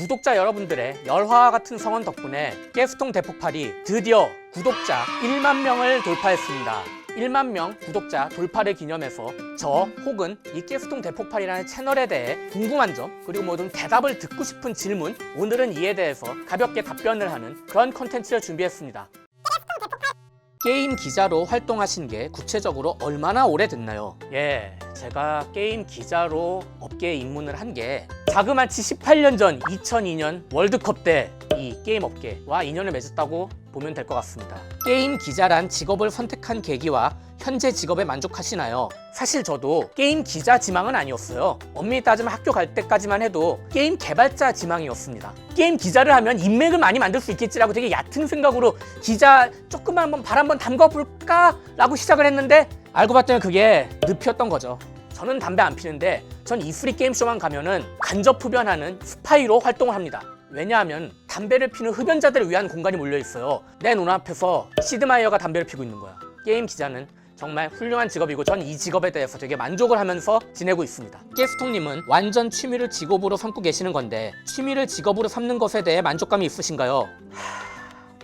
구독자 여러분들의 열화와 같은 성원 덕분에 깨스통 대폭발이 드디어 구독자 1만 명을 돌파했습니다. 1만 명 구독자 돌파를 기념해서 저 혹은 이 깨스통 대폭발이라는 채널에 대해 궁금한 점 그리고 뭐좀 대답을 듣고 싶은 질문 오늘은 이에 대해서 가볍게 답변을 하는 그런 컨텐츠를 준비했습니다. 게임 기자로 활동하신 게 구체적으로 얼마나 오래됐나요? 예, 제가 게임 기자로 업계에 입문을 한 게 자그마치 18년 전 2002년 월드컵 때 이 게임 업계와 인연을 맺었다고 보면 될 것 같습니다. 게임 기자란 직업을 선택한 계기와 현재 직업에 만족하시나요? 사실 저도 게임 기자 지망은 아니었어요. 엄밀히 따지면 학교 갈 때까지만 해도 게임 개발자 지망이었습니다. 게임 기자를 하면 인맥을 많이 만들 수 있겠지라고 되게 얕은 생각으로 기자 조금만 한번 발 한번 담가볼까 라고 시작을 했는데 알고 봤더니 그게 늪이었던 거죠. 저는 담배 안 피는데 전 이프리 게임쇼만 가면은 간접 흡연하는 스파이로 활동을 합니다. 왜냐하면 담배를 피는 흡연자들을 위한 공간이 몰려 있어요. 내 눈앞에서 시드마이어가 담배를 피고 있는 거야. 게임 기자는 정말 훌륭한 직업이고 전 이 직업에 대해서 되게 만족을 하면서 지내고 있습니다. 게스통님은 완전 취미를 직업으로 삼고 계시는 건데 취미를 직업으로 삼는 것에 대해 만족감이 있으신가요?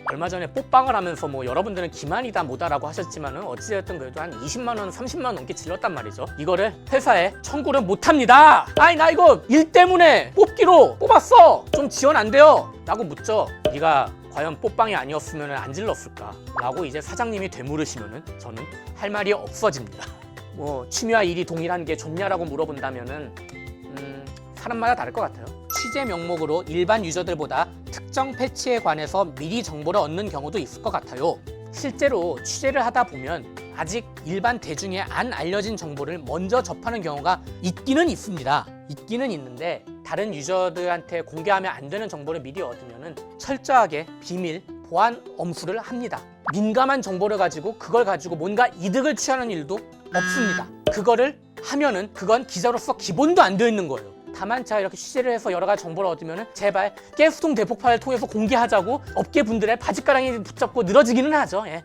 얼마 전에 뽀빵을 하면서 뭐 여러분들은 기만이다 뭐다라고 하셨지만은 어찌됐든 그래도 한 20만 원, 30만 원 넘게 질렀단 말이죠. 이거를 회사에 청구를 못 합니다. 아니 나 이거 일 때문에 뽑기로 뽑았어. 좀 지원 안 돼요. 라고 묻죠. 네가 과연 뽀빵이 아니었으면 안 질렀을까? 라고 이제 사장님이 되물으시면은 저는 할 말이 없어집니다. 뭐 취미와 일이 동일한 게 좋냐라고 물어본다면은 음, 사람마다 다를 것 같아요. 취재 명목으로 일반 유저들보다 특정 패치에 관해서 미리 정보를 얻는 경우도 있을 것 같아요. 실제로 취재를 하다 보면 아직 일반 대중에 안 알려진 정보를 먼저 접하는 경우가 있기는 있습니다. 있기는 있는데 다른 유저들한테 공개하면 안 되는 정보를 미리 얻으면 철저하게 비밀, 보안 엄수를 합니다. 민감한 정보를 가지고 그걸 가지고 뭔가 이득을 취하는 일도 없습니다. 그거를 하면은 그건 기자로서 기본도 안 되어 있는 거예요. 다만 자 이렇게 취재를 해서 여러 가지 정보를 얻으면 제발 가스통 대폭발을 통해서 공개하자고 업계 분들의 바짓가랑이 붙잡고 늘어지기는 하죠. 예.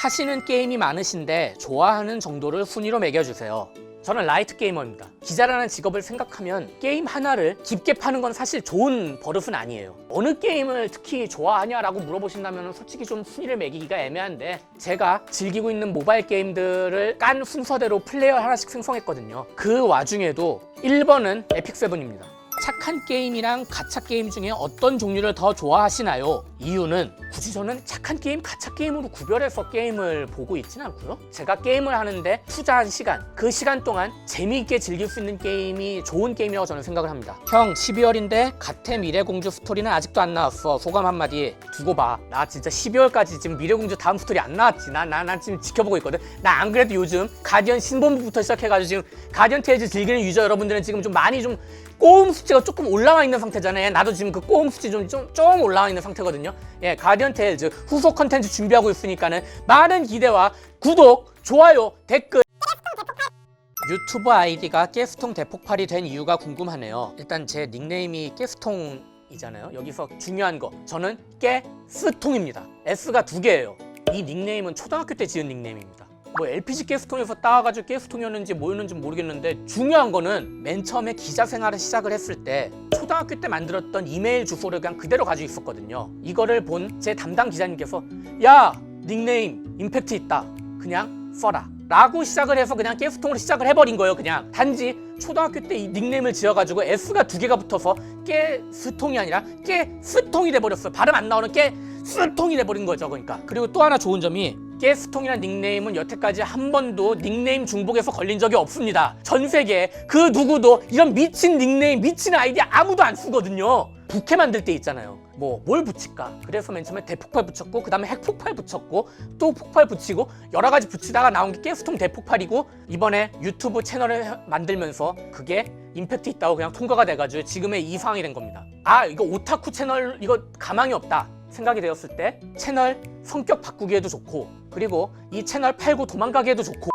하시는 게임이 많으신데 좋아하는 정도를 순위로 매겨주세요. 저는 라이트 게이머입니다. 기자라는 직업을 생각하면 게임 하나를 깊게 파는 건 사실 좋은 버릇은 아니에요. 어느 게임을 특히 좋아하냐라고 물어보신다면 솔직히 좀 순위를 매기기가 애매한데 제가 즐기고 있는 모바일 게임들을 깐 순서대로 플레이어 하나씩 생성했거든요. 그 와중에도 1번은 에픽세븐입니다. 착한 게임이랑 가차 게임 중에 어떤 종류를 더 좋아하시나요? 이유는 굳이 저는 착한 게임, 가차 게임으로 구별해서 게임을 보고 있진 않고요. 제가 게임을 하는데 투자한 시간, 그 시간 동안 재미있게 즐길 수 있는 게임이 좋은 게임이라고 저는 생각을 합니다. 형, 12월인데 가테 미래공주 스토리는 아직도 안 나왔어. 소감 한마디 두고 봐. 나 진짜 12월까지 지금 미래공주 다음 스토리 안 나왔지. 나, 나, 나 지금 지켜보고 있거든. 나 안 그래도 요즘 가디언 신본부부터 시작해가지고 지금 가디언 테이즈 즐기는 유저 여러분들은 지금 좀 많이 좀 꼬움 수치가 조금 올라와 있는 상태잖아요. 나도 지금 그 꼬움 수치 좀, 좀, 좀 올라와 있는 상태거든요. 예, 가디언 테일즈 후속 컨텐츠 준비하고 있으니까는 많은 기대와 구독, 좋아요, 댓글. 유튜브 아이디가 깨스통 대폭발이 된 이유가 궁금하네요. 일단 제 닉네임이 깨스통이잖아요. 여기서 중요한 거. 저는 깨스통입니다. S가 두 개예요. 이 닉네임은 초등학교 때 지은 닉네임입니다. 뭐 LPG 가스통에서 따와가지고 가스통이었는지 뭐였는지 모르겠는데 중요한 거는 맨 처음에 기자 생활을 시작을 했을 때 초등학교 때 만들었던 이메일 주소를 그냥 그대로 가지고 있었거든요. 이거를 본 제 담당 기자님께서 야 닉네임 임팩트 있다. 그냥 써라. 라고 시작을 해서 그냥 깨스통으로 시작을 해버린 거예요. 그냥 단지 초등학교 때 이 닉네임을 지어가지고 S가 두 개가 붙어서 깨스통이 아니라 깨스통이 돼버렸어요. 발음 안 나오는 깨스통이 돼버린 거죠. 그러니까 그리고 또 하나 좋은 점이 깨스통이라는 닉네임은 여태까지 한 번도 닉네임 중복에서 걸린 적이 없습니다. 전 세계 그 누구도 이런 미친 닉네임, 미친 아이디 아무도 안 쓰거든요. 부캐 만들 때 있잖아요. 뭐 뭘 붙일까? 그래서 맨 처음에 대폭발 붙였고 그 다음에 핵폭발 붙였고 또 폭발 붙이고 여러 가지 붙이다가 나온 게 가스통 대폭발이고 이번에 유튜브 채널을 만들면서 그게 임팩트 있다고 그냥 통과가 돼가지고 지금의 이 상황이 된 겁니다. 아 이거 오타쿠 채널 이거 가망이 없다. 생각이 되었을 때 채널 성격 바꾸기에도 좋고 그리고 이 채널 팔고 도망가기에도 좋고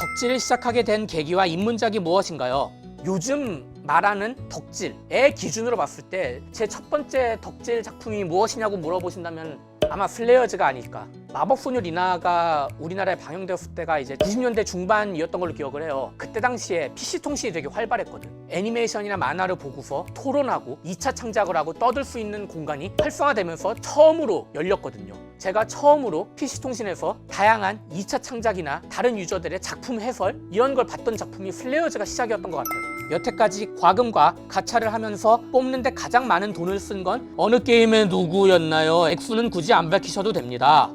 덕질을 시작하게 된 계기와 입문작이 무엇인가요? 요즘 말하는 덕질의 기준으로 봤을 때 제 첫 번째 덕질 작품이 무엇이냐고 물어보신다면 아마 슬레이어즈가 아닐까 마법소녀 리나가 우리나라에 방영되었을 때가 이제 90년대 중반이었던 걸로 기억을 해요. 그때 당시에 PC 통신이 되게 활발했거든. 애니메이션이나 만화를 보고서 토론하고 2차 창작을 하고 떠들 수 있는 공간이 활성화되면서 처음으로 열렸거든요. 제가 처음으로 PC 통신에서 다양한 2차 창작이나 다른 유저들의 작품 해설 이런 걸 봤던 작품이 슬레어즈가 시작이었던 것 같아요. 여태까지 과금과 가차를 하면서 뽑는데 가장 많은 돈을 쓴 건 어느 게임의 누구였나요? 액수는 굳이 안 밝히셔도 됩니다.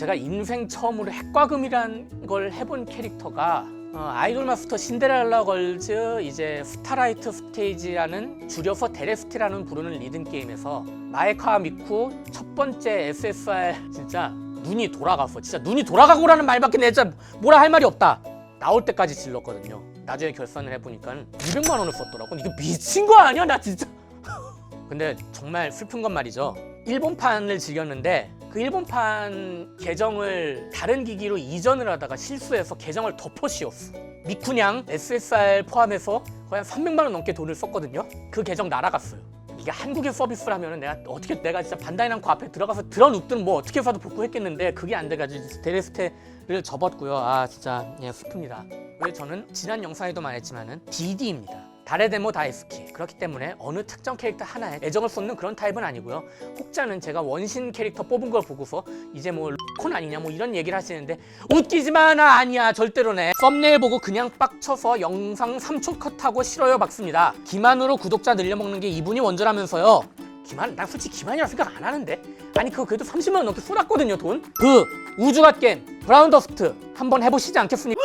제가 인생 처음으로 핵과금이란 걸 해본 캐릭터가 어, 아이돌 마스터 신데렐라 걸즈 이제 스타라이트 스테이지라는 줄여서 데레스티라는 부르는 리듬 게임에서 마에카 미쿠 첫 번째 SSR 진짜 눈이 돌아갔어. 진짜 눈이 돌아가고라는 말밖에 내 진짜 뭐라 할 말이 없다. 나올 때까지 질렀거든요. 나중에 결산을 해보니까 200만 원을 썼더라고. 이거 미친 거 아니야? 나 진짜. 근데 정말 슬픈 건 말이죠. 일본판을 즐겼는데 그 일본판 계정을 다른 기기로 이전을 하다가 실수해서 계정을 덮어 씌웠어. 미쿠냥 SSR 포함해서 거의 한 300만 원 넘게 돈을 썼거든요. 그 계정 날아갔어요. 이게 한국의 서비스를 하면은 내가 어떻게 내가 진짜 반다이남코 앞에 들어가서 들어눕든 뭐 어떻게 해서도 복구했겠는데 그게 안 돼가지고 데레스테를 접었고요. 아 진짜 예, 슬픕니다. 왜 저는 지난 영상에도 말했지만은 BD입니다. 달의 데모 다이스키. 그렇기 때문에 어느 특정 캐릭터 하나에 애정을 쏟는 그런 타입은 아니고요. 혹자는 제가 원신 캐릭터 뽑은 걸 보고서 이제 뭐 콘 아니냐 뭐 이런 얘기를 하시는데 웃기지마 나 아니야 절대로네. 썸네일 보고 그냥 빡쳐서 영상 3초 컷하고 싫어요 박습니다. 기만으로 구독자 늘려먹는 게 이분이 원조라면서요. 기만 난 솔직히 기만이라 생각 안 하는데? 아니 그거 그래도 30만 원 넘게 쏟았거든요 돈 그 우주갓 게임 브라운 더스트 한번 해보시지 않겠습니까?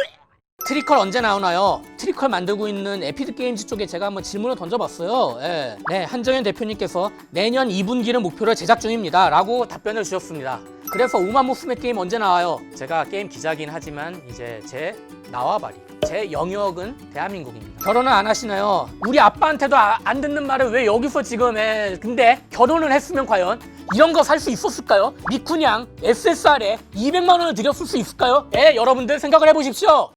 트리컬 언제 나오나요? 트리컬 만들고 있는 에피드 게임즈 쪽에 제가 한번 질문을 던져봤어요. 예. 네, 한정현 대표님께서 내년 2분기를 목표로 제작 중입니다. 라고 답변을 주셨습니다. 그래서 우마무스메 게임 언제 나와요? 제가 게임 기자긴 하지만 이제 제 나와바리. 제 영역은 대한민국입니다. 결혼은 안 하시나요? 우리 아빠한테도 아- 안 듣는 말을 왜 여기서 지금 해? 근데 결혼을 했으면 과연 이런 거 살 수 있었을까요? 미쿠냥 SSR에 200만 원을 들였을 수 있을까요? 예, 여러분들 생각을 해보십시오.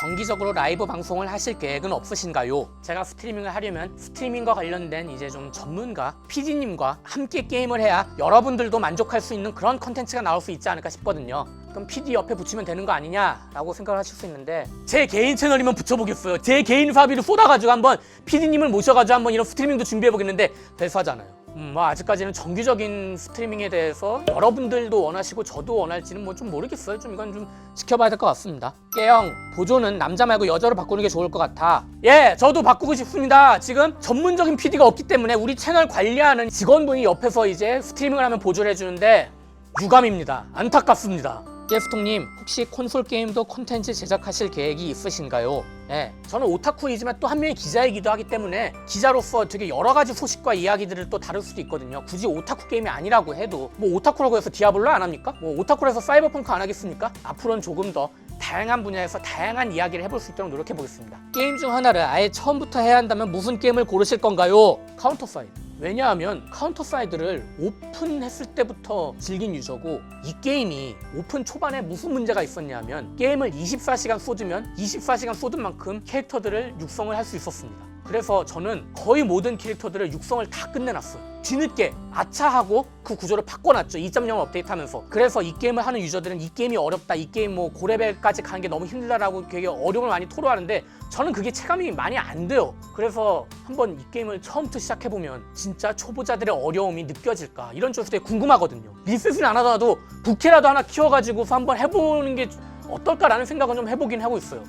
정기적으로 라이브 방송을 하실 계획은 없으신가요? 제가 스트리밍을 하려면 스트리밍과 관련된 이제 좀 전문가 PD님과 함께 게임을 해야 여러분들도 만족할 수 있는 그런 컨텐츠가 나올 수 있지 않을까 싶거든요. 그럼 PD 옆에 붙이면 되는 거 아니냐라고 생각을 하실 수 있는데 제 개인 채널이면 붙여보겠어요. 제 개인 사비를 쏟아가지고 한번 PD님을 모셔가지고 한번 이런 스트리밍도 준비해보겠는데 대수하잖아요. 음, 뭐 아직까지는 정기적인 스트리밍에 대해서 여러분들도 원하시고 저도 원할지는 뭐 좀 모르겠어요. 좀 이건 좀 지켜봐야 될 것 같습니다. 깨영 보조는 남자 말고 여자로 바꾸는 게 좋을 것 같아. 예, 저도 바꾸고 싶습니다. 지금 전문적인 PD가 없기 때문에 우리 채널 관리하는 직원분이 옆에서 이제 스트리밍을 하면 보조를 해주는데 유감입니다. 안타깝습니다. 깨스통님 혹시 콘솔 게임도 콘텐츠 제작하실 계획이 있으신가요? 네, 저는 오타쿠이지만 또 한 명의 기자이기도 하기 때문에 기자로서 되게 여러 가지 소식과 이야기들을 또 다룰 수도 있거든요. 굳이 오타쿠 게임이 아니라고 해도 뭐 오타쿠라고 해서 디아블로 안 합니까? 뭐 오타쿠로 해서 사이버펑크 안 하겠습니까? 앞으로는 조금 더 다양한 분야에서 다양한 이야기를 해볼 수 있도록 노력해 보겠습니다. 게임 중 하나를 아예 처음부터 해야 한다면 무슨 게임을 고르실 건가요? 카운터 사이드. 왜냐하면 카운터 사이드를 오픈했을 때부터 즐긴 유저고 이 게임이 오픈 초반에 무슨 문제가 있었냐면 게임을 24시간 쏟으면 24시간 쏟은 만큼 캐릭터들을 육성을 할 수 있었습니다. 그래서 저는 거의 모든 캐릭터들을 육성을 다 끝내놨어요. 뒤늦게 아차하고 그 구조를 바꿔놨죠. 2.0 업데이트하면서. 그래서 이 게임을 하는 유저들은 이 게임이 어렵다, 이 게임 뭐 고레벨까지 가는 게 너무 힘들다라고 되게 어려움을 많이 토로하는데 저는 그게 체감이 많이 안 돼요. 그래서 한번 이 게임을 처음부터 시작해보면 진짜 초보자들의 어려움이 느껴질까 이런 쪽에서 되게 궁금하거든요. 리셋을 안 하더라도 부캐라도 하나 키워가지고서 한번 해보는 게 어떨까라는 생각은 좀 해보긴 하고 있어요.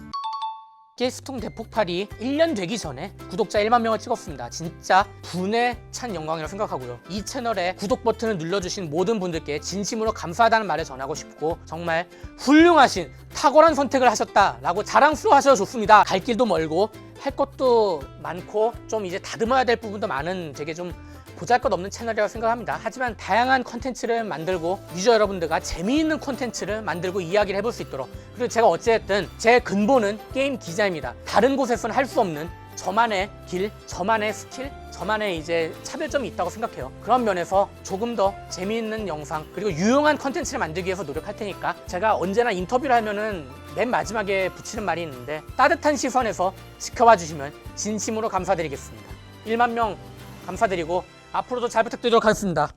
게스통 대폭발이 1년 되기 전에 구독자 1만 명을 찍었습니다. 진짜 분에 찬 영광이라고 생각하고요. 이 채널에 구독 버튼을 눌러주신 모든 분들께 진심으로 감사하다는 말을 전하고 싶고 정말 훌륭하신 탁월한 선택을 하셨다라고 자랑스러워 하셔도 좋습니다. 갈 길도 멀고 할 것도 많고 좀 이제 다듬어야 될 부분도 많은 되게 좀 보잘것없는 채널이라고 생각합니다. 하지만 다양한 컨텐츠를 만들고 유저 여러분들과 재미있는 컨텐츠를 만들고 이야기를 해볼 수 있도록 그리고 제가 어쨌든 제 근본은 게임 기자입니다. 다른 곳에서는 할 수 없는 저만의 길, 저만의 스킬, 저만의 이제 차별점이 있다고 생각해요. 그런 면에서 조금 더 재미있는 영상 그리고 유용한 컨텐츠를 만들기 위해서 노력할 테니까 제가 언제나 인터뷰를 하면은 맨 마지막에 붙이는 말이 있는데 따뜻한 시선에서 지켜봐 주시면 진심으로 감사드리겠습니다. 1만 명 감사드리고 앞으로도 잘 부탁드리도록 하겠습니다.